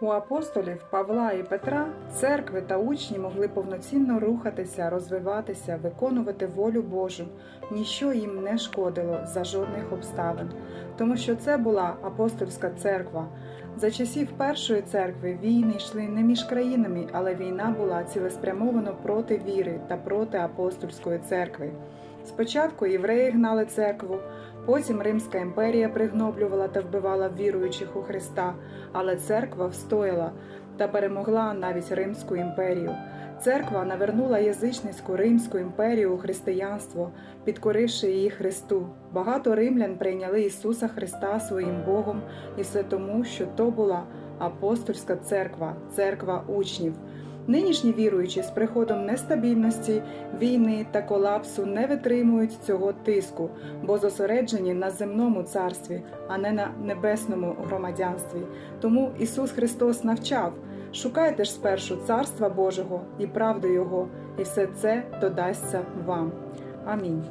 У апостолів Павла і Петра церкви та учні могли повноцінно рухатися, розвиватися, виконувати волю Божу. Ніщо їм не шкодило за жодних обставин, тому що це була апостольська церква. За часів першої церкви війни йшли не між країнами, але війна була цілеспрямовано проти віри та проти апостольської церкви. Спочатку євреї гнали церкву, потім Римська імперія пригноблювала та вбивала віруючих у Христа, але церква встояла та перемогла навіть Римську імперію. Церква навернула язичницьку Римську імперію у християнство, підкоривши її Христу. Багато римлян прийняли Ісуса Христа своїм Богом, і все тому, що то була апостольська церква, церква учнів. Нинішні віруючі з приходом нестабільності, війни та колапсу не витримують цього тиску, бо зосереджені на земному царстві, а не на небесному громадянстві. Тому Ісус Христос навчав: шукайте ж спершу царства Божого і правди Його, і все це додасться вам. Амінь.